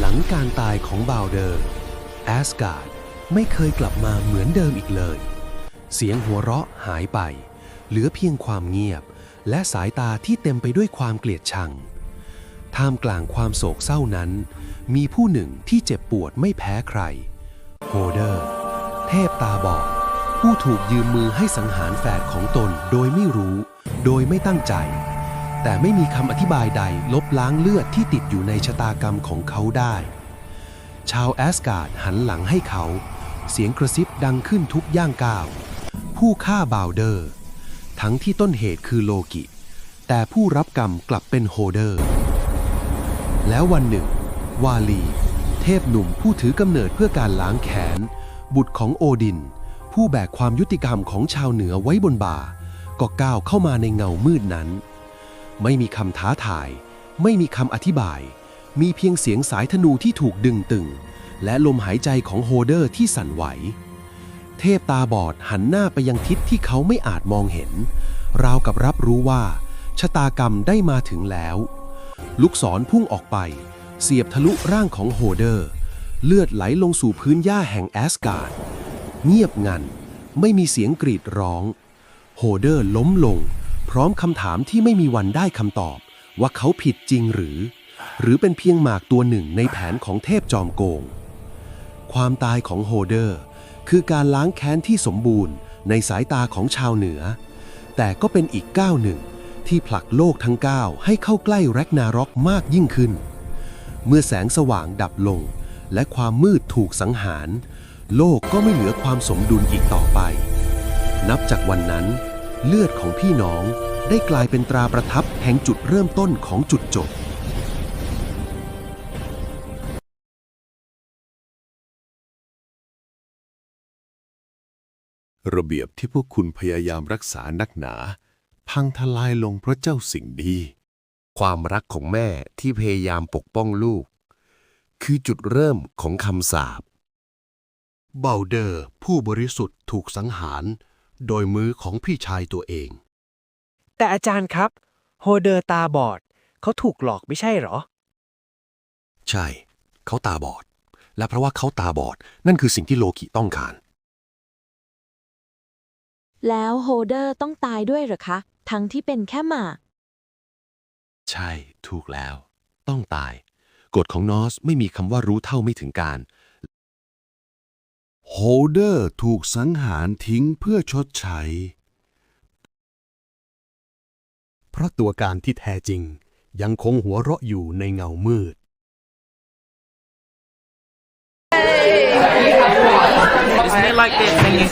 หลังการตายของบาวเดอร์แอสการ์ดไม่เคยกลับมาเหมือนเดิมอีกเลย เสียงหัวเราะหายไป เหลือเพียงความเงียบ และสายตาที่เต็มไปด้วยความเกลียดชัง ท่ามกลางความโศกเศร้านั้น มีผู้หนึ่งที่เจ็บปวดไม่แพ้ใคร โฮเดอร์ เทพตาบอดผู้ถูกยืมมือให้สังหารแฝดของตนโดยไม่รู้ โดยไม่ตั้งใจ แต่ไม่มีคำอธิบายใดลบล้างเลือดที่ติดอยู่ในชะตากรรมของเขาได้ ชาวแอสการ์ดหันหลังให้เขา เสียงกระซิบดังขึ้นทุกย่างก้าว ผู้ฆ่าบาวเดอร์ ทั้งที่ต้นเหตุคือโลกิ แต่ผู้รับกรรมกลับเป็นโฮเดอร์ แล้ววันหนึ่ง วาลี เทพหนุ่มผู้ถือกำเนิดเพื่อการล้างแค้นบุตรของโอดิน ผู้แบกความยุติธรรมของชาวเหนือไว้บนบ่า ก็ก้าวเข้ามาในเงามืดนั้น ไม่มีคำท้าทาย ไม่มีคำอธิบาย มีเพียงเสียงสายธนูที่ถูกดึงตึง และลมหายใจของโฮเดอร์ที่สั่นไหว เทพตาบอดหันหน้าไปยังทิศที่เขาไม่อาจมองเห็น ราวกับรับรู้ว่า ชะตากรรมได้มาถึงแล้ว ลูกศรพุ่งออกไป เสียบทะลุร่างของโฮเดอร์ เลือดไหลลงสู่พื้นหญ้าแห่งแอสการ์ดเงียบงัน ไม่มีเสียงกรีดร้อง โฮเดอร์ล้มลง พร้อมคำถามที่ไม่มีวันได้คำตอบ ว่าเขาผิดจริงหรือ หรือเป็นเพียงหมากตัวหนึ่งในแผนของเทพจอมโกง ความตายของโฮเดอร์ คือการล้างแค้นที่สมบูรณ์ในสายตาของชาวเหนือ แต่ก็เป็นอีกก้าวหนึ่งที่ผลักโลกทั้งก้าวให้เข้าใกล้แร็กนารอกมากยิ่งขึ้น เมื่อแสงสว่างดับลง และความมืดถูกสังหาร โลกก็ไม่เหลือความสมดุลอีกต่อไป นับจากวันนั้น เลือดของพี่น้องได้กลายเป็นตราประทับแห่งจุดเริ่มต้นของจุดจบ ระเบียบที่พวกคุณพยายามรักษานักหนา พังทลายลงเพราะเจ้าสิ่งดี ความรักของแม่ที่พยายามปกป้องลูก คือจุดเริ่มของคำสาปเบลเดอร์ผู้บริสุทธิ์ถูกสังหาร โดยมือของพี่ชายตัวเอง แต่อาจารย์ครับ โฮเดอร์ตาบอด เขาถูกหลอกไม่ใช่เหรอ ใช่ เขาตาบอด และเพราะว่าเขาตาบอด นั่นคือสิ่งที่โลกิต้องการ แล้วโฮเดอร์ต้องตายด้วยเหรอคะ ทั้งที่เป็นแค่หมาก ใช่ ถูกแล้ว ต้องตาย กฎของนอสไม่มีคำว่ารู้เท่าไม่ถึงการ โฮเดอร์ถูกสังหารทิ้งเพื่อชดใช้ เพราะตัวการที่แท้จริงยังคงหัวเราะอยู่ในเงามืด Isn't it like they're singing?